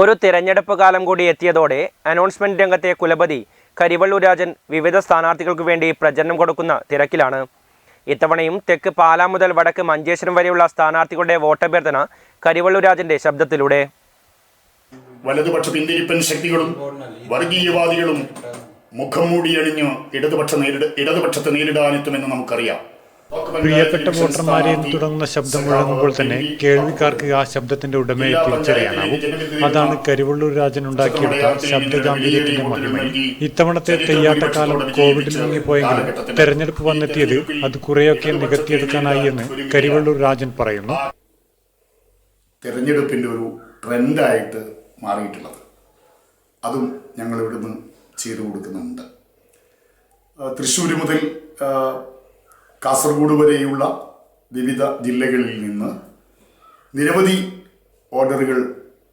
ഒരു തിരഞ്ഞെടുപ്പ് കാലം കൂടി എത്തിയതോടെ അനൗൺസ്മെന്റ് രംഗത്തെ കുലപതി കരിവള്ളൂർ രാജൻ വിവിധ സ്ഥാനാർത്ഥികൾക്ക് വേണ്ടി പ്രചരണം കൊടുക്കുന്ന തിരക്കിലാണ്. ഇത്തവണയും തെക്ക് പാലാ മുതൽ വടക്ക് മഞ്ചേശ്വരം വരെയുള്ള സ്ഥാനാർത്ഥികളുടെ വോട്ടഭ്യർത്ഥന കരിവള്ളൂർ രാജന്റെ ശബ്ദത്തിലൂടെ. വലതുപക്ഷ പിന്തിരിപ്പൻ ശക്തികളും വർഗീയവാദികളും മുഖം മൂടിയണിഞ്ഞ് ഇടതുപക്ഷ നേരിട ഇടതുപക്ഷത്തെ നേരിടാനെത്തുമെന്ന് നമുക്കറിയാം. പ്രിയപ്പെട്ട വോട്ടർമാരെ തുടങ്ങുന്ന ശബ്ദം മുഴങ്ങുമ്പോൾ തന്നെ കേൾവിക്കാർക്ക് ആ ശബ്ദത്തിന്റെ ഉടമയെ തിരിച്ചറിയാനാവും. അതാണ് കരുവള്ളൂർ രാജൻ ഉണ്ടാക്കിയെടുത്ത ശബ്ദഗാംഭീര്യത്തിന്റെ മഹിമ ഇത്തവണത്തെ തെയ്യാട്ടക്കാലം കോവിഡിൽ മുങ്ങിപ്പോയെങ്കിലും തെരഞ്ഞെടുപ്പ് വന്നെത്തിയത് അത് കുറെയൊക്കെ നികത്തിയെടുക്കാനായി എന്ന് കരുവള്ളൂർ രാജൻ പറയുന്നു. തെരഞ്ഞെടുപ്പിന്റെ ഒരു ട്രെൻഡായിട്ട് മാറിയിട്ടുള്ളത്. അതും ഞങ്ങൾ ഇവിടുന്ന് ചെയ്തു കൊടുക്കുന്നുണ്ട്. തൃശ്ശൂർ മുതൽ കാസർഗോഡ് വരെയുള്ള വിവിധ ജില്ലകളിൽ നിന്ന് നിരവധി ഓർഡറുകൾ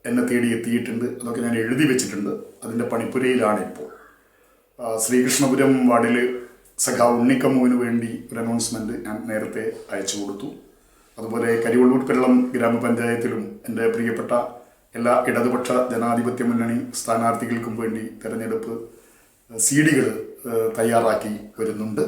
എന്നെ തേടി എത്തിയിട്ടുണ്ട്. അതൊക്കെ ഞാൻ എഴുതി വെച്ചിട്ടുണ്ട്. അതിന്റെ പണിപ്പുരയിലാണ് ഇപ്പോൾ. ശ്രീകൃഷ്ണപുരം വാർഡിൽ സഖാവ് ഉണ്ണിക്കമ്മുവിന് വേണ്ടി ഒരു അനൗൺസ്മെന്റ് ഞാൻ നേരത്തെ അയച്ചു കൊടുത്തു. അതുപോലെ കരിവള്ളൂർ പെരളം ഗ്രാമപഞ്ചായത്തിലും എന്റെ പ്രിയപ്പെട്ട എല്ലാ ഇടതുപക്ഷ ജനാധിപത്യ മുന്നണി സ്ഥാനാർത്ഥികൾക്കും വേണ്ടി തെരഞ്ഞെടുപ്പ് സീഡികൾ തയ്യാറാക്കി വരുന്നുണ്ട്.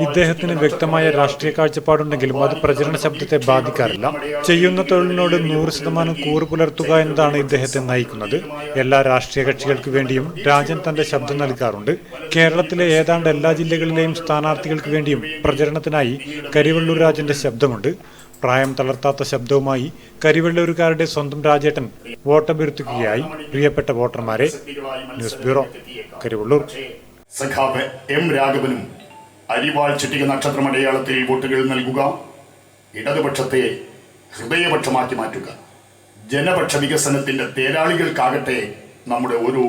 ഇദ്ദേഹത്തിന് വ്യക്തമായ രാഷ്ട്രീയ കാഴ്ചപ്പാടുണ്ടെങ്കിലും അത് പ്രചരണ ശബ്ദത്തെ ബാധിക്കാറില്ല. ചെയ്യുന്ന തൊഴിലിനോട് നൂറ് ശതമാനം കൂറ് പുലർത്തുക എന്നതാണ് ഇദ്ദേഹത്തെ നയിക്കുന്നത്. എല്ലാ രാഷ്ട്രീയ കക്ഷികൾക്ക് വേണ്ടിയും രാജൻ തന്റെ ശബ്ദം നൽകാറുണ്ട്. കേരളത്തിലെ ഏതാണ്ട് എല്ലാ ജില്ലകളിലെയും സ്ഥാനാർത്ഥികൾക്ക് വേണ്ടിയും പ്രചരണത്തിനായി കരിവള്ളൂർ രാജന്റെ ശബ്ദമുണ്ട്. പ്രായം തളർത്താത്ത ശബ്ദവുമായി കരിവെള്ളൂരുകാരുടെ സ്വന്തം രാജേട്ടൻ വോട്ടഭ്യർത്ഥിക്കുകയായി. പ്രിയപ്പെട്ട വോട്ടർമാരെ ന്യൂസ് ബ്യൂറോ കരിവള്ളൂർ. സഖാവ് എം രാഘവനും അരിവാൾ ചിട്ടിക നക്ഷത്രമടയാളത്തിൽ വോട്ടുകൾ നൽകുക ഇടതുപക്ഷത്തെ ഹൃദയപക്ഷമാക്കി മാറ്റുക. ജനപക്ഷ വികസനത്തിന്റെ തേരാളികൾക്കാകട്ടെ നമ്മുടെ ഓരോ